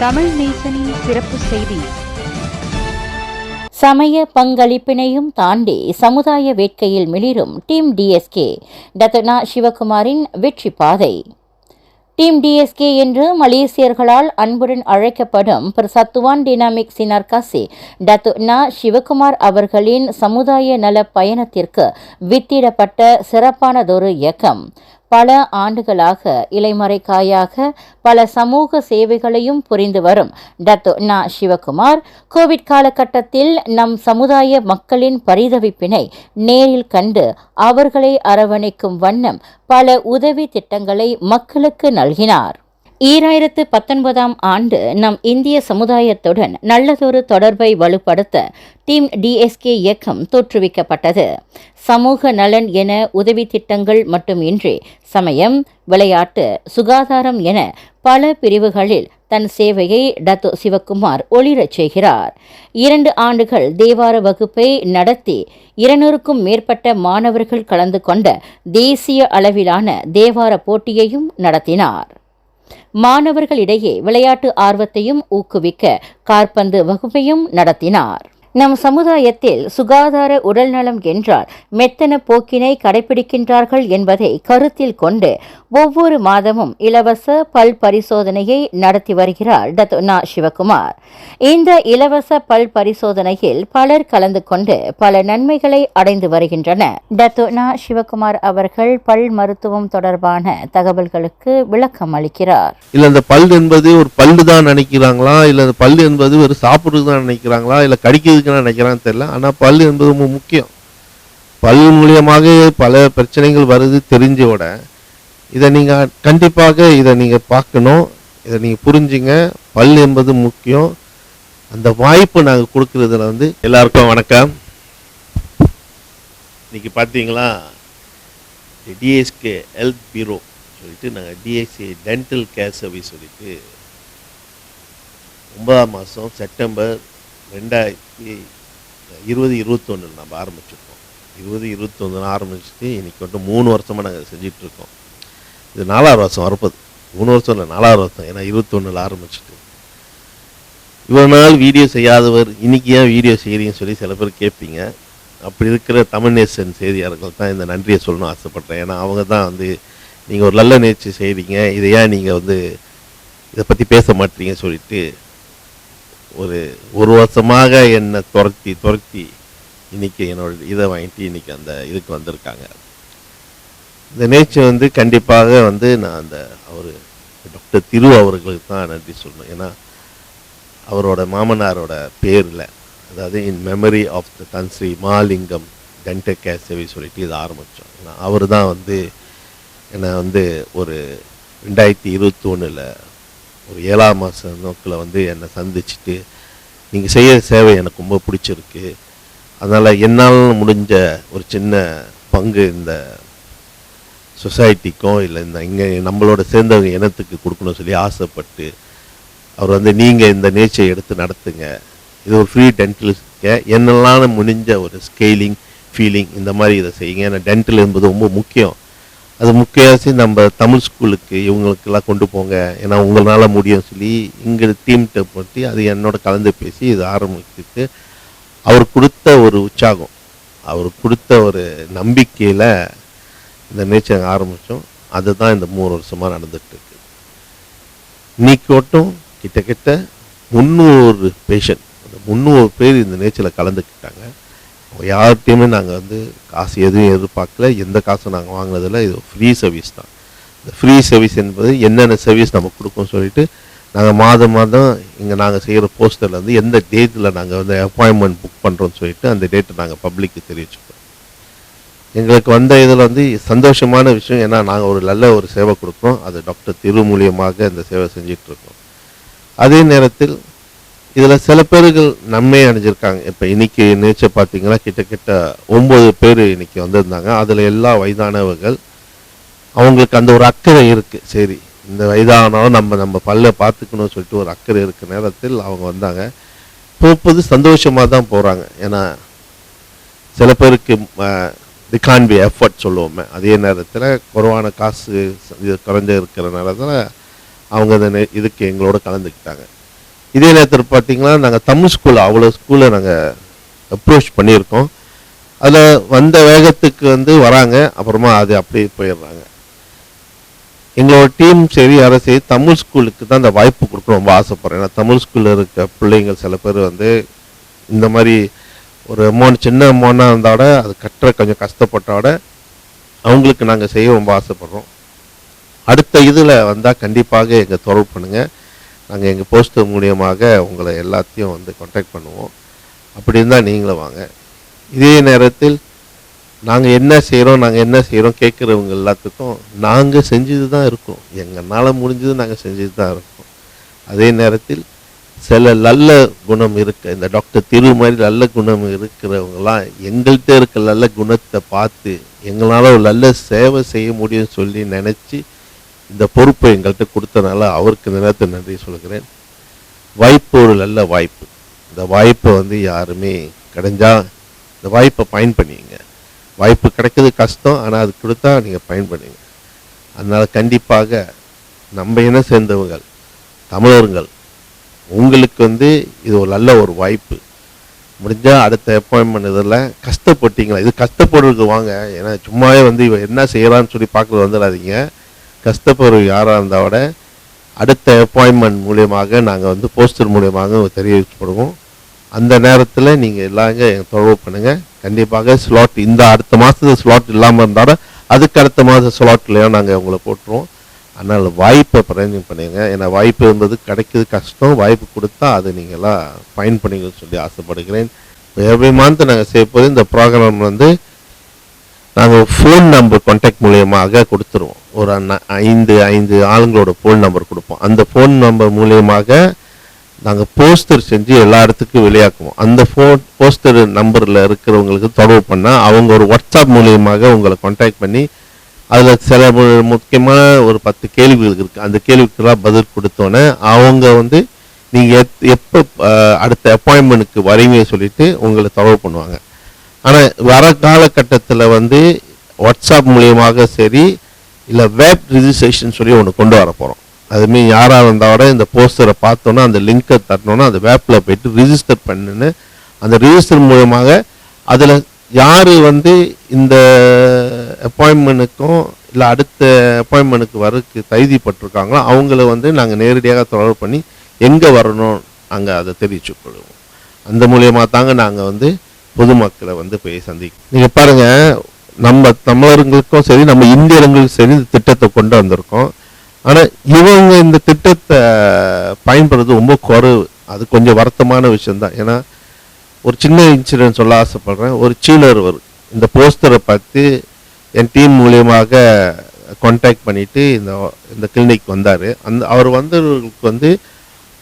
தமிழ் நேசனின் சிறப்பு செய்தி. சமய பங்களிப்பினையும் தாண்டி சமுதாய வேட்கையில் மிளிரும் டீம் டிஎஸ்கே டத்தனா சிவகுமாரின் வெற்றி பாதை. டீம் டிஎஸ்கே என்று மலேசியர்களால் அன்புடன் அழைக்கப்படும் பிரசத்துவான் டினாமிக் சினர்கசி டத்து நா. சிவகுமார் அவர்களின் சமுதாய நல பயணத்திற்கு வித்திடப்பட்ட சிறப்பானதொரு இயக்கம். பல ஆண்டுகளாக இலைமறைக்காயாக பல சமூக சேவைகளையும் புரிந்து வரும். டத்து நா. சிவகுமார் கோவிட் காலகட்டத்தில் நம் சமுதாய மக்களின் பரிதவிப்பினை நேரில் கண்டு அவர்களை அரவணைக்கும் வண்ணம் பல உதவி திட்டங்களை மக்களுக்கு நல்கினார். ஈராயிரத்து பத்தொன்பதாம் ஆண்டு நம் இந்திய சமுதாயத்துடன் நல்லதொரு தொடர்பை வலுப்படுத்த டீம் டிஎஸ்கே இயக்கம் தோற்றுவிக்கப்பட்டது. சமூக நலன் என உதவி திட்டங்கள் மட்டுமின்றி சமயம் விளையாட்டு சுகாதாரம் என பல பிரிவுகளில் தன் சேவையை டத்து சிவக்குமார் ஒளிரச் செய்கிறார். இரண்டு ஆண்டுகள் தேவார வகுப்பை நடத்தி இருநூறுக்கும் மேற்பட்ட மாணவர்கள் கலந்து கொண்ட தேசிய அளவிலான தேவார போட்டியையும் நடத்தினார். மாணவர்களிடையே விளையாட்டு ஆர்வத்தையும் ஊக்குவிக்க கார்பந்து வகுப்பையும் நடத்தினார். நம் சமுதாயத்தில் சுகாதார உடல்நலம் என்றால் மெத்தன போக்கினை கடைபிடிக்கின்றார்கள் என்பதை கருத்தில் கொண்டு ஒவ்வொரு மாதமும் இலவச பல் பரிசோதனையை நடத்தி வருகிறார் டத்னா சிவகுமார். இந்த இலவச பல் பரிசோதனையில் பலர் கலந்து கொண்டு பல நன்மைகளை அடைந்து வருகின்றனர் டத்னா சிவகுமார் அவர்கள் பல் மருத்துவம் தொடர்பான தகவல்களுக்கு விளக்கம் அளிக்கிறார். இல்ல இந்த பல் என்பது ஒரு பல்லு தான் நினைக்கிறாங்களா? இல்ல இந்த பல் என்பது ஒரு சாப்பிடுறது தான் நினைக்கிறாங்களா? இல்ல கடிக்கிறதுக்கு தான் நினைக்கிறான்னு தெரியல. ஆனா பல் என்பது ரொம்ப முக்கியம். பல் மூலியமாக பல பிரச்சனைகள் வருது தெரிஞ்சோட இதை நீங்கள் கண்டிப்பாக இதை நீங்கள் பார்க்கணும். இதை நீங்கள் புரிஞ்சுங்க. பல் என்பது முக்கியம். அந்த வாய்ப்பு நாங்கள் கொடுக்குறதுல வந்து எல்லாருக்கும் வணக்கம். இன்றைக்கி பார்த்தீங்களா? டிஎஸ்கே ஹெல்த் பியூரோ சொல்லிட்டு நாங்கள் டிஎஸ்சி டென்டல் கேர் சர்வீஸ் சொல்லிட்டு ஒன்பதாம் மாதம் செப்டம்பர் ரெண்டாயிரத்தி இருபது இருபத்தொன்னில் நம்ம ஆரம்பிச்சிருக்கோம். இருபது இருபத்தொன்னு ஆரம்பிச்சுட்டு இன்னைக்கு வந்து மூணு வருஷமாக நாங்கள் செஞ்சிட்ருக்கோம் இது நாலாவது வருஷம் வரப்போது மூணு வருஷம் இல்லை நாலாவது வருஷம் ஏன்னா இருபத்தொன்னில் ஆரம்பிச்சிட்டு. இவ்வளோ நாள் வீடியோ செய்யாதவர் இன்னைக்கு ஏன் வீடியோ செய்கிறீங்கன்னு சொல்லி சில பேர் கேட்பீங்க. அப்படி இருக்கிற தமிழ்நேசன் செய்தியாளர்கள் தான் இந்த நன்றியை சொல்லணும்னு ஆசைப்பட்றேன். ஏன்னா அவங்க தான் வந்து நீங்கள் ஒரு நல்ல நேர்ச்சி செய்கிறீங்க இதை ஏன் நீங்கள் வந்து இதை பற்றி பேச மாட்டீங்க சொல்லிட்டு ஒரு ஒரு வருஷமாக என்னை துரத்தி துரத்தி இன்னைக்கு என்னோட இதை வாங்கிட்டு இன்னைக்கு அந்த இதுக்கு வந்திருக்காங்க. இந்த நேச்சர் வந்து கண்டிப்பாக வந்து நான் அந்த அவர் டாக்டர் திரு அவர்களுக்கு தான் நன்றி சொல்லணும். ஏன்னா அவரோட மாமனாரோட பேரில் அதாவது in memory of the Tan Sri Malingam dental care சேவை சொல்லிட்டு இதை ஆரம்பித்தோம் ஏன்னா அவர் தான் வந்து என்னை வந்து ஒரு ரெண்டாயிரத்தி இருபத்தி ஒன்றில் ஒரு ஏழாம் மாத நோக்கில் வந்து என்னை சந்திச்சுட்டு நீங்கள் செய்கிற சேவை எனக்கு ரொம்ப பிடிச்சிருக்கு. அதனால் என்னால் முடிஞ்ச ஒரு சின்ன பங்கு இந்த சொசைட்டிக்கும் இல்லை இந்த இங்கே நம்மளோட சேர்ந்தவங்க இனத்துக்கு கொடுக்கணும்னு சொல்லி ஆசைப்பட்டு அவர் வந்து நீங்கள் இந்த நேச்சரை எடுத்து நடத்துங்க. இது ஒரு ஃப்ரீ டென்டல் என்னெல்லாம் முடிஞ்ச ஒரு ஸ்கேலிங் ஃபீலிங் இந்த மாதிரி இதை செய்யுங்க. ஏன்னா டென்டல் என்பது ரொம்ப முக்கியம். அது முக்கியவாசி நம்ம தமிழ் ஸ்கூலுக்கு இவங்களுக்கெல்லாம் கொண்டு போங்க. ஏன்னா உங்களால் முடியும் சொல்லி இங்கே டீம்கிட்ட பற்றி அது என்னோட கலந்து பேசி இது ஆரம்பிச்சுட்டு அவர் கொடுத்த ஒரு உற்சாகம் அவர் கொடுத்த ஒரு நம்பிக்கையில் இந்த நேச்சர் ஆரம்பித்தோம் அதுதான் இந்த மூணு வருஷமாக நடந்துகிட்ருக்கு இன்னைக்கு மட்டும் கிட்டத்தட்ட முந்நூறு பேஷண்ட் அந்த முந்நூறு பேர் இந்த நேச்சரில் கலந்துக்கிட்டாங்க. யார்கிட்டையுமே நாங்கள் வந்து காசு எதுவும் எதிர்பார்க்கல. எந்த காசும் நாங்கள் வாங்கினதில்ல. இது ஃப்ரீ சர்வீஸ் தான். இந்த ஃப்ரீ சர்வீஸ் என்பது என்னென்ன சர்வீஸ் நம்ம கொடுக்கோம் சொல்லிட்டு நாங்கள் மாதம் மாதம் இங்கே நாங்கள் செய்கிற போஸ்டரில் வந்து எந்த டேட்டில் நாங்கள் வந்து அப்பாயின்மெண்ட் புக் பண்ணுறோம்னு சொல்லிட்டு அந்த டேட்டை நாங்கள் பப்ளிக்கு தெரிவிச்சுப்போம். எங்களுக்கு வந்த இதில் வந்து சந்தோஷமான விஷயம் ஏன்னா நாங்கள் ஒரு நல்ல ஒரு சேவை கொடுக்குறோம். அது டாக்டர் திரு மூலியமாக இந்த சேவை செஞ்சிட்ருக்கோம். அதே நேரத்தில் இதில் சில பேர்கள் நன்மை அடைஞ்சிருக்காங்க. இப்போ இன்னைக்கு நேச்சர் பார்த்தீங்கன்னா கிட்டத்தட்ட ஒம்பது பேர் இன்னைக்கு வந்திருந்தாங்க. அதில் எல்லா வயதானவர்கள் அவங்களுக்கு அந்த ஒரு அக்கறை இருக்குது சரி இந்த வயதானாலும் நம்ம நம்ம பல்ல பார்த்துக்கணும்னு சொல்லிட்டு ஒரு அக்கறை இருக்க நேரத்தில் அவங்க வந்தாங்க. போப்பது சந்தோஷமாக தான் போகிறாங்க ஏன்னா சில பேருக்கு தி கான் பி எஃபர்ட் சொல்லுவோமே. அதே நேரத்தில் குறைவான காசு இது குறைஞ்ச இருக்கிறனால தான் அவங்க அந்த நே- இதுக்கு எங்களோட கலந்துக்கிட்டாங்க. இதே நேரத்தில் பார்த்தீங்கன்னா நாங்கள் தமிழ் ஸ்கூல் அவ்வளோ ஸ்கூலை நாங்கள் அப்ரோச் பண்ணியிருக்கோம். அதில் வந்த வேகத்துக்கு வந்து வராங்க. அப்புறமா அது அப்படியே போயிடுறாங்க. எங்களோட டீம் சரி யாரும் சரி தமிழ் ஸ்கூலுக்கு தான் அந்த வாய்ப்பு கொடுக்க ரொம்ப ஆசைப்பட்றேன். ஏன்னா தமிழ் ஸ்கூலில் இருக்க பிள்ளைங்க சில பேர் வந்து இந்த மாதிரி ஒரு அமௌண்ட் சின்ன அமௌண்ட்டாக இருந்தாட அது கட்டுற கொஞ்சம் கஷ்டப்பட்டோட அவங்களுக்கு நாங்கள் செய்ய ரொம்ப ஆசைப்படுறோம். அடுத்த இதில் வந்தால் கண்டிப்பாக எங்கள் தொடர்பு பண்ணுங்கள் நாங்கள் எங்கள் போஸ்ட் மூலியமாக உங்களை எல்லாத்தையும் வந்து கான்டாக்ட் பண்ணுவோம். அப்படி இருந்தால் நீங்களும் வாங்க. இதே நேரத்தில் நாங்கள் என்ன செய்கிறோம் நாங்கள் என்ன செய்கிறோம் கேட்குறவங்க எல்லாத்துக்கும் நாங்கள் செஞ்சது தான் இருக்கோம். எங்களால் முடிஞ்சது நாங்கள் செஞ்சது தான் இருக்கோம். அதே நேரத்தில் சில நல்ல குணம் இருக்க இந்த டாக்டர் திரு மாதிரி நல்ல குணம் இருக்கிறவங்களாம் எங்கள்கிட்ட இருக்க நல்ல குணத்தை பார்த்து எங்களால் ஒரு நல்ல சேவை செய்ய முடியும்னு சொல்லி நினச்சி இந்த பொறுப்பை எங்கள்கிட்ட கொடுத்தனால அவருக்கு இந்த நேரத்தில் நன்றி சொல்கிறேன் வாய்ப்பு ஒரு நல்ல வாய்ப்பு. இந்த வாய்ப்பை வந்து யாருமே கிடைஞ்சா இந்த வாய்ப்பை பயன் பண்ணிங்க. வாய்ப்பு கிடைக்கிறது கஷ்டம் ஆனால் அது கொடுத்தா நீங்கள் பயன் பண்ணுங்க. அதனால் கண்டிப்பாக நம்ம என்ன சேர்ந்தவர்கள் தமிழர்கள் உங்களுக்கு வந்து இது ஒரு நல்ல ஒரு வாய்ப்பு. முடிஞ்சால் அடுத்த அப்பாயின்மெண்ட் இதில் கஷ்டப்பட்டீங்களா? இது கஷ்டப்படுறது வாங்க. ஏன்னா சும்மாவே வந்து இவன் என்ன செய்யலான்னு சொல்லி பார்க்குறது வந்துடாதீங்க. கஷ்டப்படுற யாராக இருந்தால் விட அடுத்த அப்பாயின்மெண்ட் மூலியமாக நாங்கள் வந்து போஸ்டர் மூலியமாக தெரிவிக்கப்படுவோம் அந்த நேரத்தில் நீங்கள் எல்லாங்க எனக்கு தொடர்பு பண்ணுங்கள் கண்டிப்பாக ஸ்லாட் இந்த அடுத்த மாதத்து ஸ்லாட் இல்லாமல் இருந்தாலும் அதுக்கு அடுத்த மாத ஸ்லாட்லேயும் நாங்கள் உங்களை போட்டுருவோம். அதனால் வாய்ப்பை பிரயோஜனம் பண்ணுங்க ஏன்னா வாய்ப்பு என்பது கிடைக்கிறது கஷ்டம் வாய்ப்பு கொடுத்தா அதை நீங்களாம் பயன் பண்ணிக்கணும்னு சொல்லி ஆசைப்படுகிறேன். எவ்ரி மந்த் நாங்கள் செய்யப்போது இந்த ப்ரோக்ராம் வந்து நாங்கள் ஃபோன் நம்பர் கான்டாக்ட் மூலியமாக கொடுத்துருவோம். ஒரு ஐந்து ஐந்து ஆளுங்களோட ஃபோன் நம்பர் கொடுப்போம். அந்த ஃபோன் நம்பர் மூலியமாக நாங்கள் போஸ்டர் செஞ்சு எல்லா இடத்துக்கும் வெளியாக்குவோம். அந்த ஃபோன் போஸ்டர் நம்பரில் இருக்கிறவங்களுக்கு தொடர்பு பண்ணால் அவங்க ஒரு வாட்ஸ்அப் மூலியமாக உங்களை கான்டாக்ட் பண்ணி அதில் சில முக்கியமான ஒரு பத்து கேள்விகள் இருக்குது அந்த கேள்விக்கெல்லாம் பதில் கொடுத்தோன்னே அவங்க வந்து நீங்கள் எத் எப்போ அடுத்த அப்பாயின்மெண்ட்டுக்கு வரீங்க சொல்லிட்டு உங்களை தொடர்பு பண்ணுவாங்க. ஆனால் வர காலகட்டத்தில் வந்து வாட்ஸ்அப் மூலியமாக சரி இல்லை வெப் ரிஜிஸ்ட்ரேஷன் சொல்லி ஒன்று கொண்டு வர போகிறோம் அதுமாரி யாராக இருந்தால் இந்த போஸ்டரை பார்த்தோன்னா அந்த லிங்கை தட்டினோன்னா அந்த வேப்பில் போயிட்டு ரிஜிஸ்டர் பண்ணுன்னு அந்த ரிஜிஸ்டர் மூலமாக அதில் யார் வந்து இந்த அப்பாயின்மெண்ட்டுக்கும் இல்லை அடுத்த அப்பாயின்மெண்ட்டுக்கு வரக்கு தகுதிப்பட்டிருக்காங்களோ அவங்கள வந்து நாங்கள் நேரடியாக தொடர்பு பண்ணி எங்கே வரணும் நாங்கள் அதை தெரிவிச்சுக்கொள்வோம் அந்த மூலியமாக தாங்க நாங்கள் வந்து பொதுமக்களை வந்து போய் சந்திக்கும் நீங்கள் பாருங்கள் நம்ம தமிழர்களுக்கும் சரி நம்ம இந்தியர்களுக்கும் சரி இந்த திட்டத்தை கொண்டு வந்திருக்கோம். ஆனால் இவங்க இந்த திட்டத்தை பயன்படுறது ரொம்ப குறைவு. அது கொஞ்சம் வருத்தமான விஷயம்தான். ஏன்னா ஒரு சின்ன இன்சிடென்ட் சொல்ல ஆசைப்படுறேன். ஒரு சீனர் வரும் இந்த போஸ்டரை பார்த்து என் டீம் மூலியமாக கான்டாக்ட் பண்ணிட்டு இந்த இந்த கிளினிக் வந்தார். அந்த அவர் வந்தவர்களுக்கு வந்து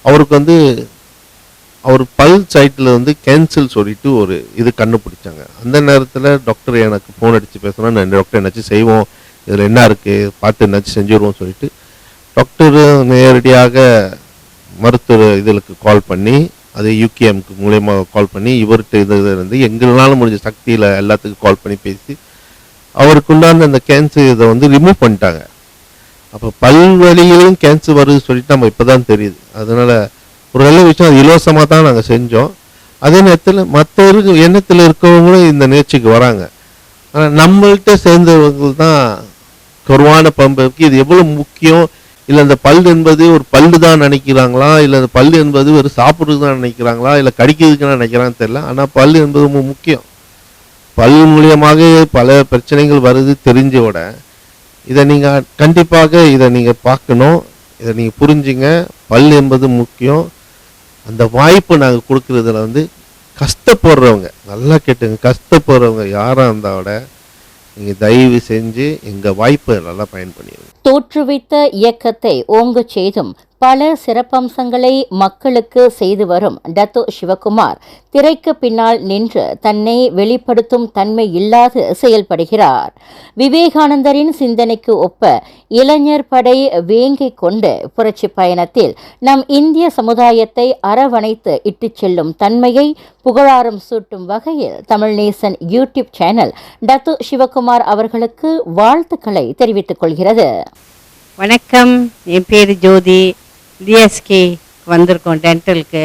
அவருக்கு வந்து அவர் பல் சைட்டில் வந்து கேன்சல் சொல்லிட்டு ஒரு இது கண்டுபிடிச்சாங்க. அந்த நேரத்தில் டாக்டர் எனக்கு ஃபோன் அடித்து பேசினா நான் டாக்டர் என்னாச்சும் செய்வோம். இதில் என்ன இருக்குது பார்த்து என்னாச்சும் செஞ்சுருவோம் சொல்லிட்டு டாக்டர் நேரடியாக மருத்துவ இதுகளுக்கு கால் பண்ணி அது யூகேஎம்க்கு மூலயமா கால் பண்ணி இவர்கிட்ட இது இருந்து எங்களால் முடிஞ்ச சக்தியில் எல்லாத்துக்கும் கால் பண்ணி பேசி அவருக்குண்டான அந்த கேன்சர் இதை வந்து ரிமூவ் பண்ணிட்டாங்க. அப்போ பல்வழியிலும் கேன்சர் வருதுன்னு சொல்லிட்டு நம்ம இப்போ தான் தெரியுது. அதனால் ஒரு நல்ல விஷயம் அது இலவசமாக தான் நாங்கள் செஞ்சோம். அதே நேரத்தில் மற்றவருக்கு எண்ணத்தில் இருக்கவங்களும் இந்த நிகழ்ச்சிக்கு வராங்க. ஆனால் நம்மள்கிட்ட சேர்ந்தவர்கள் தான் குறைவான பம்புக்கு இது எவ்வளோ முக்கியம்? இல்லை அந்த பல் என்பது ஒரு பல்லு தான் நினைக்கிறாங்களா? இல்லை அந்த பல் என்பது ஒரு சாப்பிட்றதுக்கு தான் நினைக்கிறாங்களா? இல்லை கடிக்கிறதுக்கு நினைக்கிறான்னு தெரியல. ஆனால் பல் என்பது ரொம்ப முக்கியம். பல் மூலியமாக பல பிரச்சனைகள் வருது தெரிஞ்ச விட இதை நீங்கள் கண்டிப்பாக இதை நீங்கள் பார்க்கணும். இதை நீங்கள் புரிஞ்சுங்க. பல் என்பது முக்கியம். அந்த வாய்ப்பு நாங்கள் கொடுக்கறதுல வந்து கஷ்டப்படுறவங்க நல்லா கேட்டுங்க கஷ்டப்படுறவங்க யாராக இருந்தால் விட நீங்கள் தயவு செஞ்சு எங்கள் வாய்ப்பை நல்லா பயன் தோற்றுவித்த இயக்கத்தை ஓங்கச் செய்தும் பல சிறப்பம்சங்களை மக்களுக்கு செய்து வரும் டத்தோ சிவகுமார். திரைக்கு பின்னால் நின்று தன்னை வெளிப்படுத்தும் தன்மை இல்லாது செயல்படுகிறார். விவேகானந்தரின் சிந்தனைக்கு ஒப்ப இளைஞர் படை வேங்கை கொண்டு புரட்சி பயணத்தில் நம் இந்திய சமுதாயத்தை அரவணைத்து இட்டுச் செல்லும் தன்மையை புகழாரம் சூட்டும் வகையில் Tamilnesan YouTube channel Datuk Sivakumar அவர்களுக்கு வாழ்த்துக்களை தெரிவித்துக் கொள்கிறது. வணக்கம். என் பேர் ஜோதி. டிஎஸ்கே வந்திருக்கோம் டென்டலுக்கு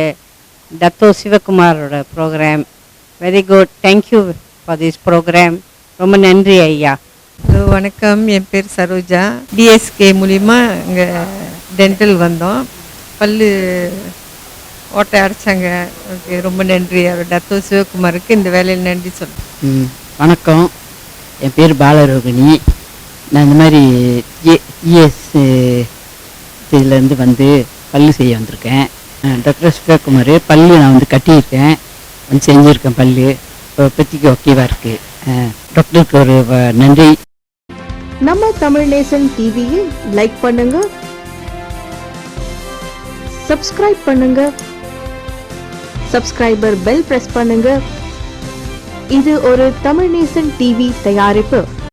Dato சிவகுமாரோட programme very good thank you for this programme ரொம்ப நன்றி ஐயா. ஹலோ வணக்கம். என் பேர் சரோஜா. டிஎஸ்கே மூலிமா இங்கே டென்டல் வந்தோம். பல்லு ஓட்டை அடைச்சாங்க. ஓகே ரொம்ப நன்றி. அவர் டத்தோ சிவகுமாருக்கு இந்த வேலையில் நன்றி சொல்கிறேன் ம், வணக்கம். என் பேர் பாலரோகிணி நான் இந்த மாதிரி இஎஸ் இதுலேருந்து வந்து பல்லு செய்ய வந்திருக்கேன். டாக்டர் சிவகுமார் பல்லு நான் வந்து கட்டியிருக்கேன். வந்து செஞ்சுருக்கேன் பல்லு. இப்போ இப்போதைக்கு ஓகேவாக இருக்குது டாக்டருக்கு ஒரு நன்றி. நம்ம தமிழ் நேசன் டிவியை லைக் பண்ணுங்க. சப்ஸ்கிரைப் பண்ணுங்க. சப்ஸ்கிரைபர் பெல் பிரஸ் பண்ணுங்க. இது ஒரு தமிழ் நேசன் டிவி தயாரிப்பு.